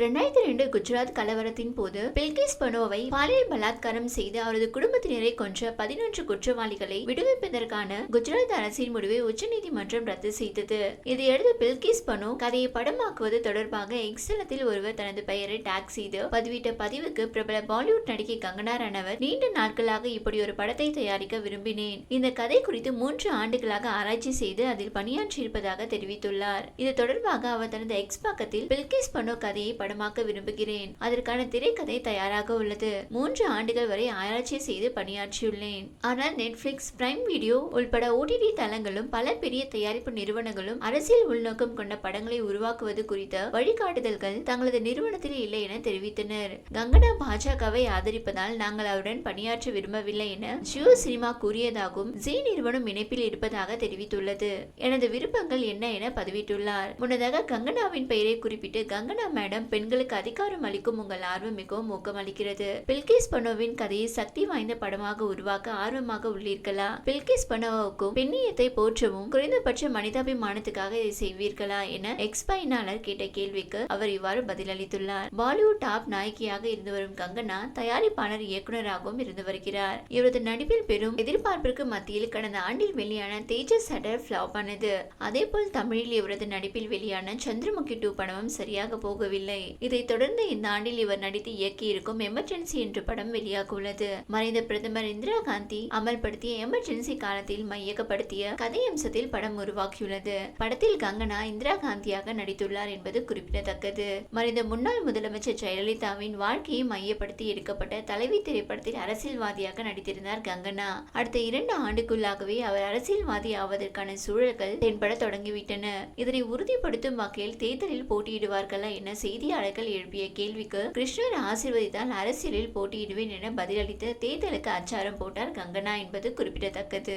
ரெண்டாயிரத்தி ரெண்டு குஜராத் கலவரத்தின் போது பில்கிஸ் பனோவை பாலியல் பலாத்காரம் செய்து அவரது குடும்பத்தினரை கொன்ற பதினொன்று குற்றவாளிகளை விடுவிப்பதற்கான குஜராத் அரசின் முடிவை உச்சநீதிமன்றம் ரத்து செய்தது. இதையடுத்து பில்கிஸ் பனோ கதையை படமாக்குவது தொடர்பாக எக்ஸலத்தில் ஒருவர் தனது பெயரை டாக் செய்து பதிவிட்ட பதிவுக்கு பிரபல பாலிவுட் நடிகை கங்கனா ரணவர் நீண்ட நாட்களாக இப்படி ஒரு படத்தை தயாரிக்க விரும்பினேன். இந்த கதை குறித்து மூன்று ஆண்டுகளாக ஆராய்ச்சி செய்து அதில் பணியாற்றியிருப்பதாக தெரிவித்துள்ளார். இது தொடர்பாக அவர் தனது எக்ஸ் பக்கத்தில் பில்கிஸ் பனோ கதையை படமாக்க விரும்புகிறேன். அதற்கான திரைக்கதை தயாராக உள்ளது. மூன்று ஆண்டுகள் வரை ஆராய்ச்சி செய்து பணியாற்றியுள்ளேன். ஆனால் நெட்ஃபிளிக்ஸ் பிரைம் வீடியோ உள்பட ஓடிடி தளங்களும் பல பெரிய தயாரிப்பு நிறுவனங்களும் அரசியல் உள்நோக்கம் கொண்ட படங்களை உருவாக்குவது குறித்த வழிகாட்டுதல்கள் தங்களது நிறுவனத்தில் இல்லை என தெரிவித்தனர். கங்கனா பாஜகவை ஆதரிப்பதால் நாங்கள் அவருடன் பணியாற்ற விரும்பவில்லை என ஜியோ சினிமா கூறியதாகவும் ஜி நிறுவனம் இணைப்பில் இருப்பதாக தெரிவித்துள்ளது. எனது விருப்பங்கள் என்ன என பதிவிட்டுள்ளார். முன்னதாக கங்கனாவின் பெயரை குறிப்பிட்டு கங்கனா மேடம் பெண்களுக்கு அதிகாரம் அளிக்கும் உங்கள் ஆர்வம் மிகவும் ஊக்கமளிக்கிறது. பில்கிஸ் பனோவின் கதையை சக்தி வாய்ந்த படமாக உருவாக்க ஆர்வமாக உள்ளீர்களா? பில்கிஸ் பனோவுக்கும் பெண்ணியத்தை போற்றவும் குறைந்தபட்ச மனிதாபிமானத்துக்காக இதை செய்வீர்களா என எக்ஸ் பயனாளர் கேட்ட கேள்விக்கு அவர் இவ்வாறு பதிலளித்துள்ளார். பாலிவுட் டாப் நாயகியாக இருந்து வரும் கங்கனா தயாரிப்பாளர் இயக்குனராகவும் இருந்து வருகிறார். இவரது நடிப்பில் பெரும் எதிர்பார்ப்பிற்கு மத்தியில் கடந்த ஆண்டில் வெளியான தேஜஸ் சடர் ஃபிளாப் ஆனது அதேபோல் தமிழில் இவரது நடிப்பில் வெளியான சந்திரமுகி டூ படமும் சரியாக போகவில்லை. இதைத் தொடர்ந்து இந்த ஆண்டில் இவர் நடித்து இயக்கியிருக்கும் எமர்ஜென்சி என்ற படம் வெளியாக உள்ளது மறைந்த பிரதமர் இந்திரா காந்தி அமல்படுத்திய எமர்ஜென்சி காலத்தில் மையகப்படுத்திய கதை அம்சத்தில் படம் உருவாக்கியுள்ளது படத்தில் கங்கனா இந்திரா காந்தியாக நடித்துள்ளார் என்பது குறிப்பிடத்தக்கது. மறைந்த முன்னாள் முதலமைச்சர் ஜெயலலிதாவின் வாழ்க்கையை மையப்படுத்தி எடுக்கப்பட்ட தலைவி திரைப்படத்தில் அரசியல்வாதியாக நடித்திருந்தார் கங்கனா. அடுத்த இரண்டு ஆண்டுக்குள்ளாகவே அவர் அரசியல்வாதி ஆவதற்கான சூழல்கள் தென்பட தொடங்கிவிட்டன. இதனை உறுதிப்படுத்தும் வகையில் தேர்தலில் போட்டியிடுவார்களா என செய்தியாளர் செய்தியாளர்கள் எழுப்பிய கேள்விக்கு கிருஷ்ணர் ஆசீர்வதித்தால் அரசியலில் போட்டியிடுவேன் என பதிலளித்து தேர்தலுக்கு அச்சாரம் போட்டார் கங்கனா என்பது குறிப்பிடத்தக்கது.